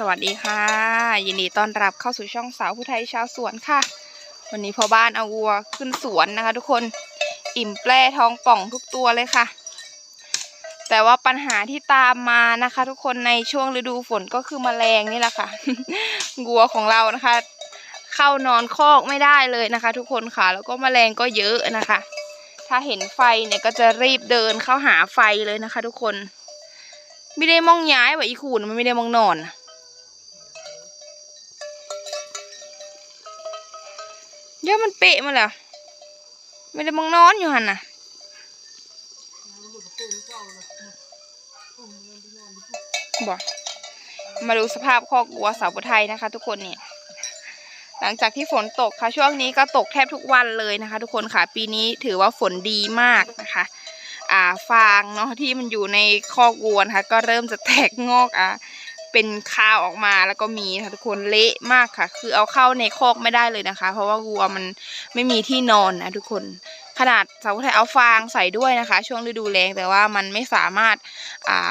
สวัสดีค่ะ ยินดีต้อนรับเข้าสู่ช่องสาวผู้ไทยชาวสวนค่ะ วันนี้พ่อบ้านเอาวัวขึ้นสวนนะคะ ทุกคนอิ่มแปร่ท้องป่องทุกตัวเลยค่ะ แต่ว่าปัญหาที่ตามมานะคะ ทุกคนในช่วงฤดูฝนก็คือแมลงนี่แหละค่ะวัวของเรานะคะ เข้านอนคอกไม่ได้เลยนะคะ ทุกคนค่ะ แล้วก็แมลงก็เยอะนะคะ ถ้าเห็นไฟเนี่ยก็จะรีบเดินเข้าหาไฟเลยนะคะ ทุกคนไม่ได้มองย้ายว่าอีขูนมันไม่ได้มองนอน เดี๋ยวมันเปะมาแล้วไม่ได้มองนอนอยู่หันน่ะบอกมาดูสภาพคอกวัวสาวบุไทยนะคะ ทุกคนเนี่ยหลังจากที่ฝนตกค่ะช่วงนี้ก็ตกแทบทุกวันเลยนะคะ ทุกคนค่ะปีนี้ถือว่าฝนดีมากนะคะ อ่าฟางเนาะที่มันอยู่ในคอกวัวนะคะก็เริ่มจะแตกงอกอะ เป็นคาวออกมาแล้วก็มีนะคะทุกคนเละมากค่ะ คือเอาเข้าในคอกไม่ได้เลยนะคะ เพราะว่าวัวมันไม่มีที่นอนนะทุกคนขนาดสาวไทยเอาฟางใส่ด้วยนะคะ ช่วงฤดูแล้งแต่ว่ามันไม่สามารถ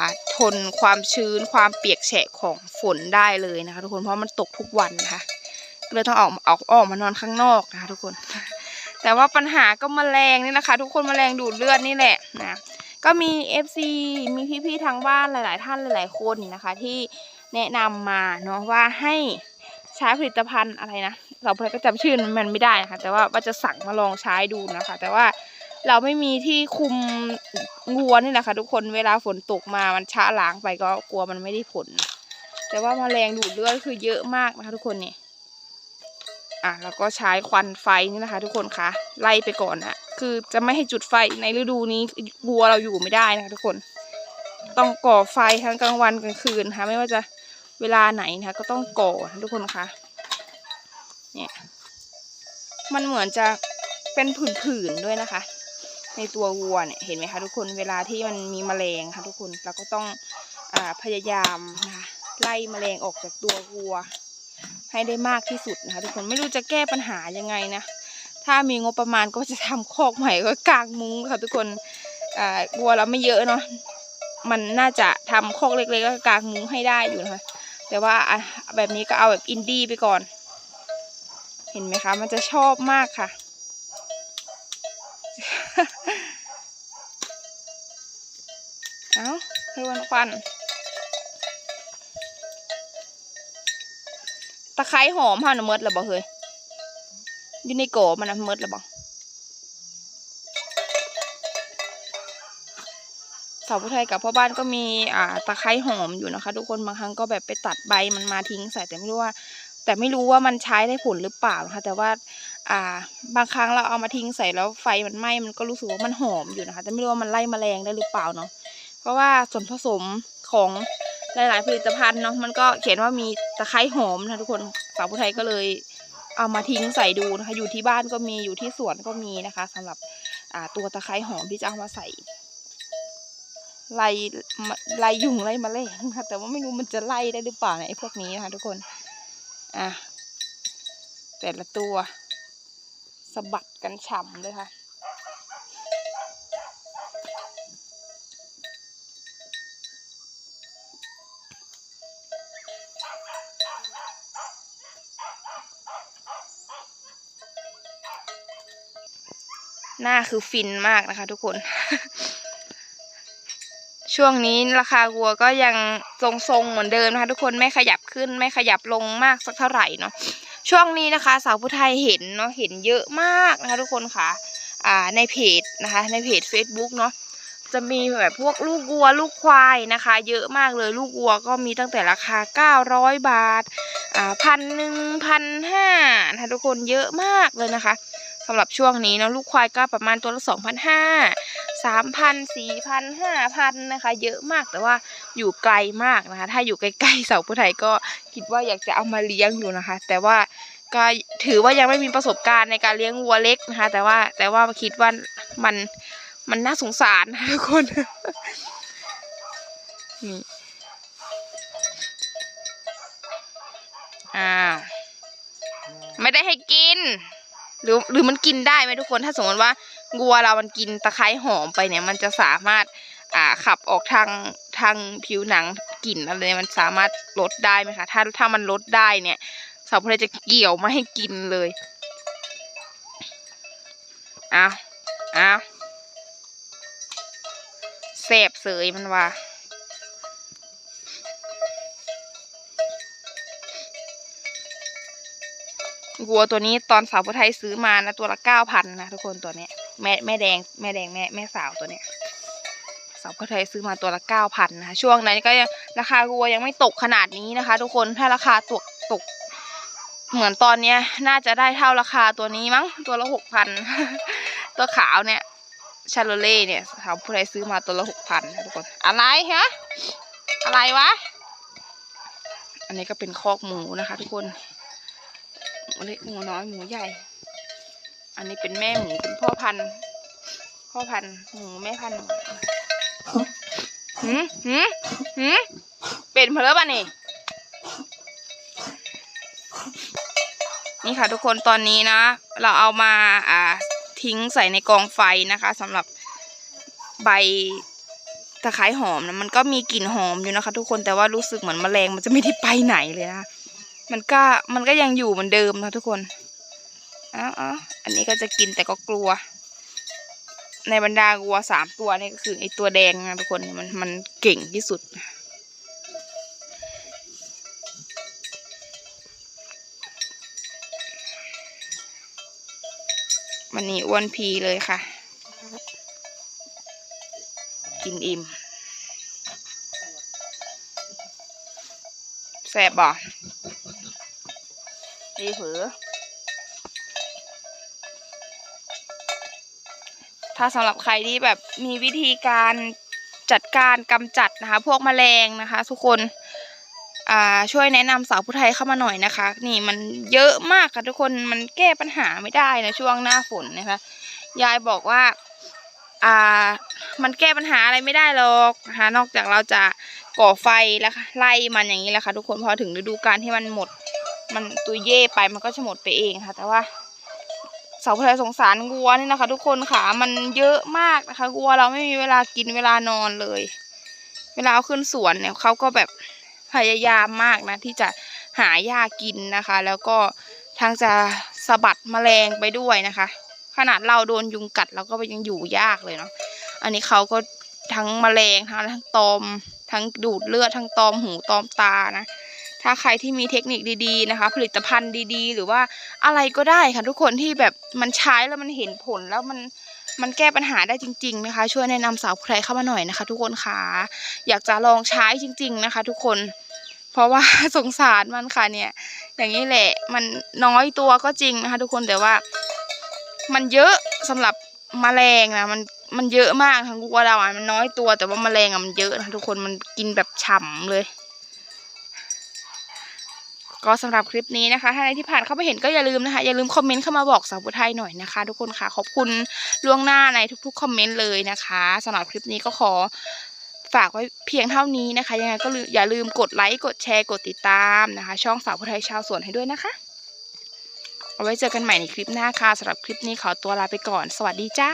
าทนความชื้นความเปียกแฉะของฝนได้เลยนะคะ ทุกคนเพราะมันตกทุกวันนะคะก็เลยต้องออกออกออกมานอนข้างนอกนะคะ ทุกคน แต่ว่าปัญหาก็มแมลงนี่นะคะ ทุกคนมแมลงดูดเลือดนี่แหละนะก็มี FC มีพี่ๆทางบ้านหลาย ๆ ท่านหลาย ๆ คนนะคะ ที่ แนะนำมาเนาะว่าให้ใช้ผลิตภัณฑ์อะไรนะ เราเพื่อนก็จำชื่อมันไม่ได้นะคะแต่ว่าว่าจะสั่งมาลองใช้ดูนะคะ แต่ว่าเราไม่มีที่คุมงัวนี่แหละค่ะทุกคนเวลาฝนตกมามันช้าล้างไปก็กลัวมันไม่ได้ผล แต่ว่ามาแมลงดูดเลือดคือเยอะมากนะคะ ทุกคนนี่อะแล้วก็ใช้ควันไฟนี่นะคะ ทุกคนคะไล่ไปก่อนนะคือจะไม่ให้จุดไฟในฤดูนี้วัวเราอยู่ไม่ได้นะคะ ทุกคน ต้องก่อไฟทั้งกลางวันกลางคืนนะคะไม่ว่าจะ เวลาไหนนะคะก็ต้องก่อทุกคนคะเนี่ยมันเหมือนจะเป็นผื่นๆด้วยนะคะ ในตัววัวเนี่ยเห็นไหมคะทุกคนเวลาที่มันมีแมลงค่ะทุกคนเราก็ต้องอพยายามนะคะไล่แมลงออกจากตัววัว ให้ได้มากที่สุดนะคะทุกคนไม่รู้จะแก้ปัญหายังไงนะถ้ามีงบประมาณก็จะทำคอกใหม่ก็กางมุ้งค่ะทุกคนอ่าวัวเราไม่เยอะเนาะมันน่าจะทำคอกเล็กๆแล้วก็กางมุ้งให้ได้อยู่นะคะ แต่ว่าอะแบบนี้ก็เอาแบบอินดี้ไปก่อน เห็นไหมคะ มันจะชอบมากค่ะ เอาเพื่อนควันตะไคร้หอมห่านะเมดแล้วบ่เฮ้ยอยู่ในโกมันนะเมดแล้ว สาวผู้ไทยกับพ่อบ้านก็มีอ่าตะไคร้หอมอยู่นะคะ ทุกคนบางครั้งก็แบบไปตัดใบมันมาทิ้งใส่แต่ไม่รู้ว่า แต่ไม่รู้ว่ามันใช้ได้ผลหรือเปล่านะคะแต่ว่าอ่าบางครั้งเราเอามาทิ้งใส่แล้วไฟมันไหม้มันก็รู้สึกว่ามันหอมอยู่นะคะ แต่ไม่รู้ว่ามันไล่แมลงได้หรือเปล่าเนาะเพราะว่าส่วนผสมของหลาย ๆ ผลิตภัณฑ์เนาะมันก็เขียนว่ามีตะไคร้หอมนะทุกคนสาวผู้ไทยก็เลยเอามาทิ้งใส่ดูนะคะ อยู่ที่บ้านก็มีอยู่ที่สวนก็มีนะคะสำหรับอ่าตัวตะไคร้หอมที่จะเอามาใส่ ไล่ไล่ยุงไล่แมลงนะคะแต่ว่าไม่รู้มันจะไล่ได้หรือเปล่านี่ยไอ้พวกนี้นะคะทุกคนอะแต่ละตัวสะบัดกันฉ่ำเลยค่ะหน้าคือฟินมากนะคะทุกคน ช่วงนี้ราคาวัวก็ยังทรงๆเหมือนเดิมนะคะ ทุกคนไม่ขยับขึ้นไม่ขยับลงมากสักเท่าไหร่เนาะช่วงนี้นะคะ สาวผู้ไทยเห็นเนาะเห็นเยอะมากนะคะ ทุกคนค่ะอ่าในเพจนะคะ ในเพจ Facebook เนาะจะมีแบบพวกลูกวัวลูกควายนะคะ เยอะมากเลยลูกวัวก็มีตั้งแต่ราคา 900 บาทอ่าพันหนึ่งพันห้านะคะทุกคนเยอะมากเลยนะคะ สำหรับช่วงนี้เนาะลูกควายก็ประมาณตัวละสองพันห้าสามพันสี่พันห้าพันนะคะ เยอะมากแต่ว่าอยู่ไกลมากนะคะ ถ้าอยู่ใกล้ๆเสาผู้ไทยก็คิดว่าอยากจะเอามาเลี้ยงอยู่นะคะ แต่ว่าก็ถือว่ายังไม่มีประสบการณ์ในการเลี้ยงวัวเล็กนะคะ แต่ว่าแต่ว่าคิดว่ามันมันน่าสงสารนะทุกคนนี่อ่าวไม่ได้ให้กิน หรือหรือมันกินได้ไหมทุกคนถ้าสมมติว่างัวเรามันกินตะไคร้หอมไปเนี่ย มันจะสามารถอ่าขับออกทางทางผิวหนังกลิ่นอะไรมันสามารถลดได้ไหมคะถ้าถ้ามันลดได้เนี่ยสาวพุทธจะเกี่ยวมาให้กินเลยอ้าวอ้าวแสบเสยมันว่า วัวตัวนี้ตอนสาวพุทไทยซื้อมานะตัวละเก้าพันนะทุกคนตัวเนี้ยแม่แม่แดงแม่แดงแม่แม่สาวตัวเนี้ยสาวพุทไทยซื้อมาตัวละเก้าพันนะคะช่วงนั้นก็ยังราคาวัวยังไม่ตกขนาดนี้นะคะ ทุกคนถ้าราคาตกตก เหมือนตอนเนี้ย น่าจะได้เท่าราคาตัวนี้มั้งตัวละหกพันตัวขาวเนี่ยชาโลเล่เนี่ยสาวพุทไทยซื้อมาตัวละหกพันนะทุกคนอะไรฮะอะไรวะ อันนี้ก็เป็นคอกหมูนะคะ ทุกคน เล็กหมูน้อยหมูใหญ่ อันนี้เป็นแม่หมูเป็นพ่อพันธุ์พ่อพันธุ์หมูแม่พันธุ์หืมหืมหืมเป็นเพลอป่ะนี่นี่ค่ะทุกคนตอนนี้นะ เราเอามาอ่าทิ้งใส่ในกองไฟนะคะสำหรับใบตะไคร้หอมนะมันก็มีกลิ่นหอมอยู่นะคะ ทุกคนแต่ว่ารู้สึกเหมือนแมลงมันจะไม่ได้ไปไหนเลยนะ มันก็มันก็ยังอยู่เหมือนเดิมนะทุกคนอ้าวอ้าวอันนี้ก็จะกินแต่ก็กลัว ในบรรดาวัวสามตัวนี่ก็คือไอตัวแดงนะทุกคนมันมันเก่งที่สุดวันนี้อ้วนพีเลยค่ะ กินอิ่มแสบบ่ ดีเผือ ถ้าสำหรับใครที่แบบมีวิธีการจัดการกำจัดนะคะ พวกแมลงนะคะ ทุกคนอ่าช่วยแนะนำสาวผู้ไทยเข้ามาหน่อยนะคะ นี่มันเยอะมากค่ะทุกคนมันแก้ปัญหาไม่ได้นะช่วงหน้าฝนนะคะ ยายบอกว่าอ่ามันแก้ปัญหาอะไรไม่ได้หรอกนะคะนอกจากเราจะก่อไฟแล้วไล่มันอย่างนี้แหละค่ะทุกคนพอถึงฤดูกาลที่มันหมด มันตุยเย่ไปมันก็จะหมดไปเองค่ะ แต่ว่าสาวผู้ไทยสงสารวัวนี่นะคะ ทุกคนค่ะมันเยอะมากนะคะวัวเราไม่มีเวลากินเวลานอนเลย เวลาเอาขึ้นสวนเนี่ยเขาก็แบบพยายามมากนะ ที่จะหาหญ้ากินนะคะ แล้วก็ทางจะสะบัดแมลงไปด้วยนะคะ ขนาดเราโดนยุงกัดเราก็ยังอยู่ยากเลยเนาะอันนี้เขาก็ทั้งแมลงทั้งตอม ทั้งดูดเลือดทั้งตอมหูตอมตานะ ถ้าใครที่มีเทคนิคดีๆนะคะ ผลิตภัณฑ์ดีๆ หรือว่าอะไรก็ได้ค่ะทุกคนที่แบบมันใช้แล้วมันเห็นผลแล้วมันมันแก้ปัญหาได้จริง ๆ นะคะ ช่วยแนะนำสาวใครเข้ามาหน่อยนะคะ ทุกคนค่ะอยากจะลองใช้จริง ๆนะคะ ทุกคน เพราะว่าสงสารมันค่ะเนี่ย อย่างนี้แหละมันน้อยตัวก็จริงนะคะ ทุกคนแต่ว่า มันเยอะสำหรับแมลงนะมันมันเยอะมากทั้งวัวเราอะมันน้อยตัวแต่ว่าแมลงอะมันเยอะนะทุกคนมันกินแบบฉ่ำเลย ก็สำหรับคลิปนี้นะคะ ถ้าใครที่ผ่านเข้าไปเห็นก็อย่าลืมนะคะ อย่าลืมคอมเมนต์เข้ามาบอกสาวผู้ไทยหน่อยนะคะ ทุกคนค่ะ ขอบคุณล่วงหน้าในทุกๆคอมเมนต์เลยนะคะสำหรับคลิปนี้ก็ขอฝากไว้เพียงเท่านี้นะคะ ยังไงก็อย่าลืมกดไลค์ กดแชร์ กดติดตามนะคะ ช่องสาวผู้ไทยชาวสวนให้ด้วยนะคะ เอาไว้เจอกันใหม่ในคลิปหน้าค่ะสำหรับคลิปนี้ขอตัวลาไปก่อน สวัสดีจ้า